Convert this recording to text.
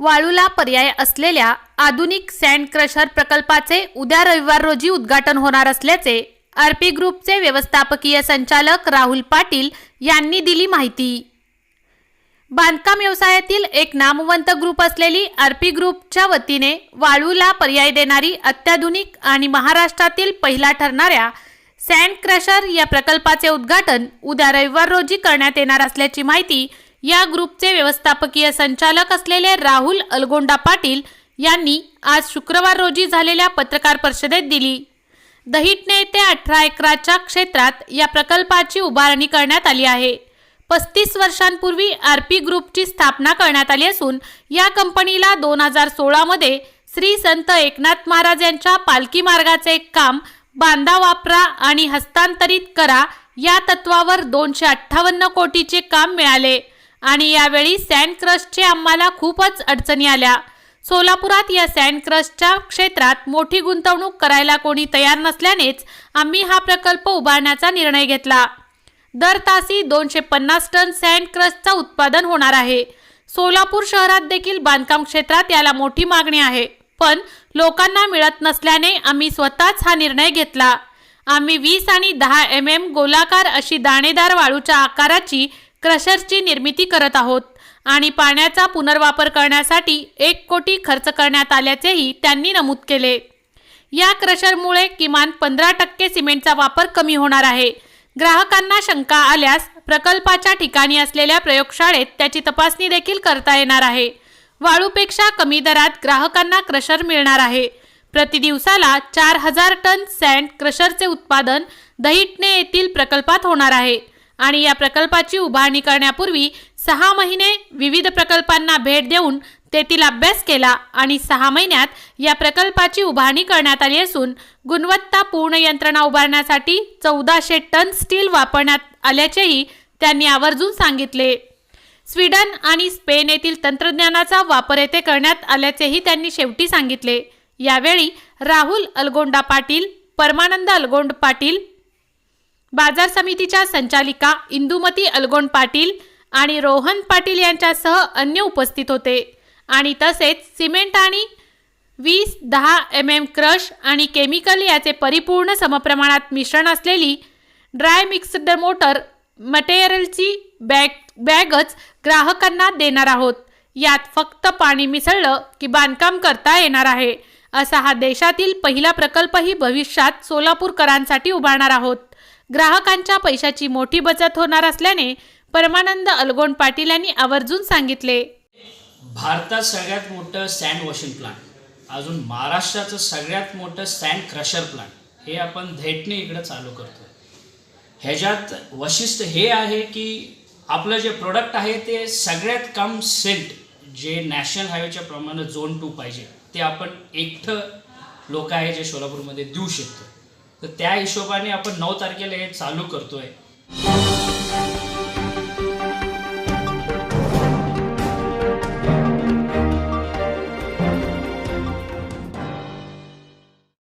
वाळूला पर्याय असलेल्या आधुनिक सँड क्रशर प्रकल्पाचे उद्या रविवार रोजी उद्घाटन होणार असल्याचे आरपी ग्रुपचे व्यवस्थापकीय संचालक राहुल पाटील यांनी दिली माहिती. बांधकाम व्यवसायातील एक नामवंत ग्रुप असलेली आरपी ग्रुपच्या वतीने वाळूला पर्याय देणारी अत्याधुनिक आणि महाराष्ट्रातील पहिला ठरणाऱ्या सँड क्रशर या प्रकल्पाचे उद्घाटन उद्या रविवार रोजी करण्यात येणार असल्याची माहिती या ग्रुपचे व्यवस्थापकीय संचालक असलेले राहुल अलगोंडा पाटील यांनी आज शुक्रवार रोजी झालेल्या पत्रकार परिषदेत दिली. दहिटणे येथे अठरा एकराच्या क्षेत्रात या प्रकल्पाची उभारणी करण्यात आली आहे. पस्तीस वर्षांपूर्वी आर पी ग्रुपची स्थापना करण्यात आली असून या कंपनीला दोन हजार सोळामध्ये श्री संत एकनाथ महाराज यांच्या पालखी मार्गाचे काम बांधा वापरा आणि हस्तांतरित करा या तत्वावर दोनशे अठ्ठावन्न कोटीचे काम मिळाले. आणि यावेळी सँड क्रशचे आम्हाला खूपच अडचणी आल्या. सोलापुरात या सँड क्रशच्या क्षेत्रात मोठी गुंतवणूक करायला कोणी तयार नसल्यानेच आम्ही हा प्रकल्प उभारण्याचा निर्णय घेतला. दर तासी दोनशे पन्नास टन सँड क्रशचा उत्पादन होणार आहे. सोलापूर शहरात देखील बांधकाम क्षेत्रात याला मोठी मागणी आहे. पण लोकांना मिळत नसल्याने आम्ही स्वतःच हा निर्णय घेतला. आम्ही वीस आणि दहा एम एम गोलाकार अशी दाणेदार वाळूच्या आकाराची क्रशरची निर्मिती करत आहोत आणि पाण्याचा पुनर्वापर करण्यासाठी एक कोटी खर्च करण्यात आल्याचेही त्यांनी नमूद केले. या क्रशरमुळे किमान पंधरा टक्के सिमेंटचा वापर कमी होणार आहे. ग्राहकांना शंका आल्यास प्रकल्पाच्या ठिकाणी असलेल्या प्रयोगशाळेत त्याची तपासणी देखील करता येणार आहे. वाळूपेक्षा कमी दरात ग्राहकांना क्रशर मिळणार आहे. प्रति दिवसाला चार हजार टन सँड क्रशरचे उत्पादन दहिटणे येथील प्रकल्पात होणार आहे. आणि या प्रकल्पाची उभारणी करण्यापूर्वी सहा महिने विविध प्रकल्पांना भेट देऊन तेथील अभ्यास केला आणि सहा महिन्यात या प्रकल्पाची उभारणी करण्यात आली असून गुणवत्तापूर्ण यंत्रणा उभारण्यासाठी चौदाशे टन स्टील वापरण्यात आल्याचेही त्यांनी आवर्जून सांगितले. स्वीडन आणि स्पेन येथील तंत्रज्ञानाचा वापर येथे करण्यात आल्याचेही त्यांनी शेवटी सांगितले. यावेळी राहुल अलगोंडा पाटील परमानंद अलगोंड पाटील बाजार समितीच्या संचालिका इंदुमती अलगोंड पाटील आणि रोहन पाटील यांच्यासह अन्य उपस्थित होते. आणि तसेच सिमेंट आणि वीस दहा एम एम क्रश आणि केमिकल याचे परिपूर्ण समप्रमाणात मिश्रण असलेली ड्राय मिक्स्ड मोटर मटेरियलची बॅग बॅगच ग्राहकांना देणार आहोत. यात फक्त पाणी मिसळलं की बांधकाम करता येणार आहे असा हा देशातील पहिला प्रकल्पही भविष्यात सोलापूरकरांसाठी उभारणार आहोत. ग्राहकांच्या पैशाची मोठी बचत होणार असल्याने परमानंद अलगोण पाटील यांनी आवर्जून सांगितले. भारतात सगळ्यात मोठं सँड वॉशिंग प्लांट अजून महाराष्ट्राचं सगळ्यात मोठं सँड क्रशर प्लांट हे आपण धेटने इकडं चालू करतो. ह्याच्यात वशिष्ठ हे आहे की आपलं जे प्रोडक्ट आहे ते सगळ्यात कम सेंट जे नॅशनल हायवेच्या प्रमाणे झोन टू पाहिजे ते आपण एकटं लोक आहे जे सोलापूरमध्ये देऊ शकतो. तर त्या हिशोबाने आपण नऊ तारखेला हे चालू करतोय.